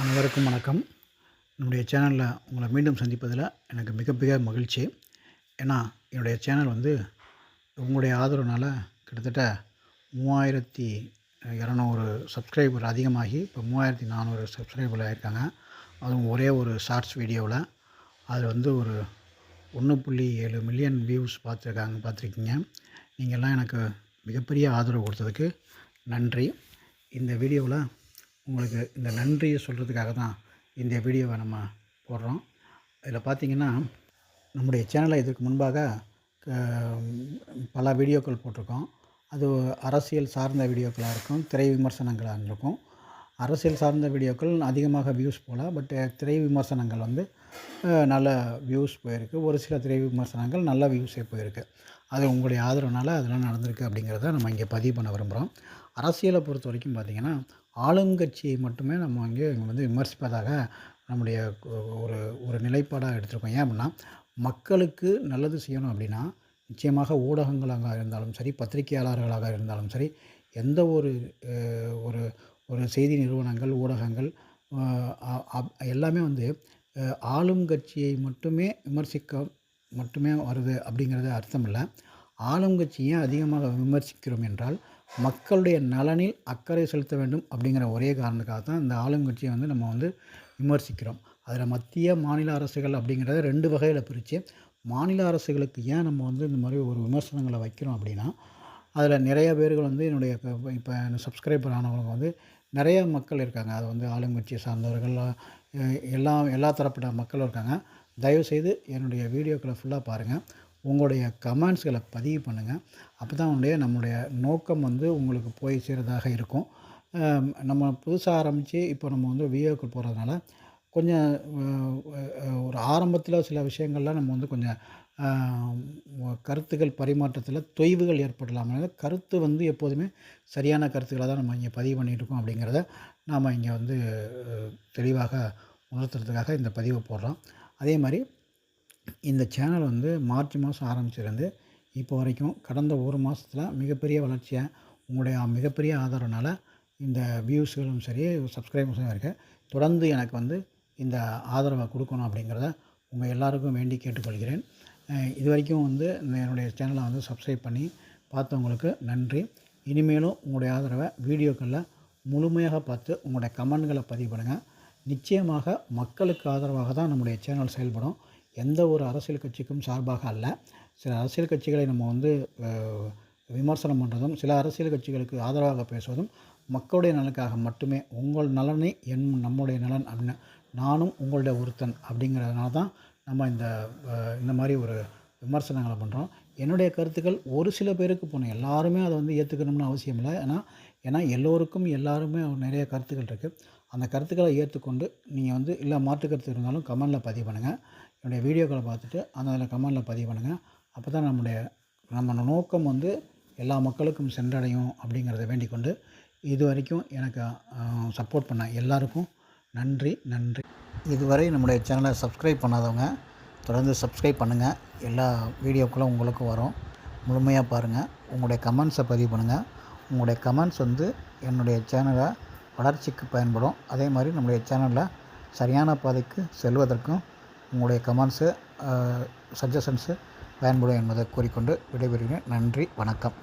அனைவருக்கும் வணக்கம். என்னுடைய சேனலில் உங்களை மீண்டும் சந்திப்பதில் எனக்கு மிகப்பெரிய மகிழ்ச்சி. ஏன்னா என்னுடைய சேனல் வந்து உங்களுடைய ஆதரவுனால் கிட்டத்தட்ட மூவாயிரத்தி இரநூறு சப்ஸ்கிரைபர் அதிகமாகி இப்போ மூவாயிரத்தி நானூறு சப்ஸ்கிரைபர் ஆகியிருக்காங்க அதுவும் ஒரே ஒரு ஷார்ட்ஸ் வீடியோவில். அதில் வந்து ஒரு ஒன்று புள்ளி ஏழு மில்லியன் வியூஸ் பார்த்துருக்காங்க பார்த்துருக்கீங்க. நீங்கள்லாம் எனக்கு மிகப்பெரிய ஆதரவு கொடுத்ததுக்கு நன்றி. இந்த வீடியோவில் உங்களுக்கு இந்த நன்றியை சொல்கிறதுக்காக தான் இந்த வீடியோவை நம்ம போடுறோம். இதில் பார்த்திங்கன்னா நம்முடைய சேனலை இதற்கு முன்பாக பல வீடியோக்கள் போட்டிருக்கோம். அது அரசியல் சார்ந்த வீடியோக்களாக இருக்கும் திரை விமர்சனங்களாக இருக்கும். அரசியல் சார்ந்த வீடியோக்கள் அதிகமாக வியூஸ் போகல பட் திரை விமர்சனங்கள் வந்து நல்ல வியூஸ் போயிருக்கு. ஒரு சில திரை விமர்சனங்கள் நல்ல வியூஸே போயிருக்கு. அது உங்களுடைய ஆதரவுனால அதெல்லாம் நடந்திருக்கு அப்படிங்கிறத நம்ம இங்கே பதிவு பண்ண விரும்புகிறோம் அரசியலை பொறுத்த வரைக்கும் பார்த்திங்கன்னா ஆளுங்கட்சியை மட்டுமே நம்ம அங்கே வந்து விமர்சிப்பதாக நம்முடைய ஒரு ஒரு நிலைப்பாடாக எடுத்திருக்கோம். ஏன் அப்படின்னா மக்களுக்கு நல்லது செய்யணும் அப்படின்னா நிச்சயமாக ஊடகங்களாக இருந்தாலும் சரி பத்திரிகையாளர்களாக இருந்தாலும் சரி எந்த ஒரு ஒரு ஒரு செய்தி நிறுவனங்கள் ஊடகங்கள் எல்லாமே வந்து ஆளும் கட்சியை மட்டுமே விமர்சிக்க மட்டுமே வருது அப்படிங்கிறது அர்த்தம் இல்லை. ஆளுங்கட்சியை அதிகமாக விமர்சிக்கிறோம் என்றால் மக்களுடைய நலனில் அக்கறை செலுத்த வேண்டும் அப்படிங்கிற ஒரே காரணத்துக்காக தான் இந்த ஆளுங்கட்சியை வந்து நம்ம வந்து விமர்சிக்கிறோம். அதில் மத்திய மாநில அரசுகள் அப்படிங்கிறத ரெண்டு வகையில் பிரித்து மாநில அரசுகளுக்கு ஏன் நம்ம வந்து இந்த மாதிரி ஒரு விமர்சனங்களை வைக்கிறோம் அப்படின்னா அதில் நிறைய பேர்கள் வந்து என்னுடைய இப்போ சப்ஸ்கிரைபர் ஆனவங்க வந்து நிறைய மக்கள் இருக்காங்க. அது வந்து ஆளுங்கட்சியை சார்ந்தவர்கள் எல்லா எல்லா தரப்பட்ட மக்களும் இருக்காங்க. தயவுசெய்து என்னுடைய வீடியோக்களை ஃபுல்லாக பாருங்கள் உங்களுடைய கமெண்ட்ஸ்களை பதிவு பண்ணுங்கள் அப்போ தான் உடைய நம்முடைய நோக்கம் வந்து உங்களுக்கு போய் சேர்றதாக இருக்கும். நம்ம புதுசாக ஆரம்பித்து இப்போ நம்ம வந்து வீடியோக்கள் போகிறதுனால கொஞ்சம் ஒரு ஆரம்பத்தில் சில விஷயங்கள்லாம் நம்ம வந்து கொஞ்சம் கருத்துக்கள் பரிமாற்றத்தில் தொய்வுகள் ஏற்படலாம் கருத்து வந்து எப்போதுமே சரியான கருத்துக்களை தான் நம்ம இங்கே பதிவு பண்ணிகிட்ருக்கோம் அப்படிங்கிறத நாம் இங்கே வந்து தெளிவாக உணர்த்துறதுக்காக இந்த பதிவை போடுறோம். அதே மாதிரி இந்த சேனல் வந்து மார்ச் மாதம் ஆரம்பிச்சிருந்து இப்போ வரைக்கும் கடந்த ஒரு மாதத்தில் மிகப்பெரிய வளர்ச்சியாக உங்களுடைய மிகப்பெரிய ஆதரவுனால் இந்த வியூஸ்களும் சரி சப்ஸ்கிரைபர்ஸும் இருக்குது தொடர்ந்து எனக்கு வந்து இந்த ஆதரவை கொடுக்கணும் அப்படிங்கிறத உங்கள் எல்லாருக்கும் வேண்டி கேட்டுக்கொள்கிறேன். இது வரைக்கும் வந்து என்னுடைய சேனலை வந்து சப்ஸ்கிரைப் பண்ணி பார்த்தவங்களுக்கு நன்றி. இனிமேலும் உங்களுடைய ஆதரவை வீடியோக்களில் முழுமையாக பார்த்து உங்களுடைய கமெண்ட்களை பதிவு பண்ணுங்கள் நிச்சயமாக மக்களுக்கு ஆதரவாக தான் நம்முடைய சேனல் செயல்படும். எந்த ஒரு அரசியல் கட்சிக்கும் சார்பாக அல்ல. சில அரசியல் கட்சிகளை நம்ம வந்து விமர்சனம் பண்ணுறதும் சில அரசியல் கட்சிகளுக்கு ஆதரவாக பேசுவதும் மக்களுடைய நலனுக்காக மட்டுமே. உங்கள் நலனை என் நம்முடைய நலன் அப்படின்னு நானும் உங்களுடைய ஒருத்தன் அப்படிங்கிறதுனால தான் நம்ம இந்த இந்த மாதிரி ஒரு விமர்சனங்களை பண்ணுறோம் என்னுடைய கருத்துக்கள் ஒரு சில பேருக்கு போகணும் எல்லாருமே அதை வந்து ஏற்றுக்கணும்னு அவசியம் இல்லை. ஏன்னா ஏன்னா எல்லோருக்கும் எல்லாருமே நிறைய கருத்துக்கள் இருக்குது அந்த கருத்துக்களை ஏற்றுக்கொண்டு நீங்கள் வந்து இல்லை மாற்று கருத்து இருந்தாலும் கமெண்டில் பதிவு பண்ணுங்கள். என்னுடைய வீடியோக்களை பார்த்துட்டு அந்த அதில் கமெண்டில் பதிவு பண்ணுங்கள். அப்போ தான் நம்முடைய நம்ம நோக்கம் வந்து எல்லா மக்களுக்கும் சென்றடையும் அப்படிங்கிறத வேண்டிக் கொண்டு இது வரைக்கும் எனக்கு சப்போர்ட் பண்ண எல்லாருக்கும் நன்றி நன்றி. இதுவரை நம்முடைய சேனலை சப்ஸ்கிரைப் பண்ணாதவங்க தொடர்ந்து சப்ஸ்கிரைப் பண்ணுங்கள். எல்லா வீடியோக்களும் உங்களுக்கும் வரும். முழுமையாக பாருங்கள். உங்களுடைய கமெண்ட்ஸை பதிவு பண்ணுங்கள். உங்களுடைய கமெண்ட்ஸ் வந்து என்னுடைய சேனலை வளர்ச்சிக்கு பயன்படும். அதே மாதிரி நம்முடைய சேனலில் சரியான பாதைக்கு செல்வதற்கும் உங்களுடைய கமெண்ட்ஸு சஜஷன்ஸு பயன்படும் என்பதை கூறிக்கொண்டு விடைபெறுகிறேன். நன்றி வணக்கம்.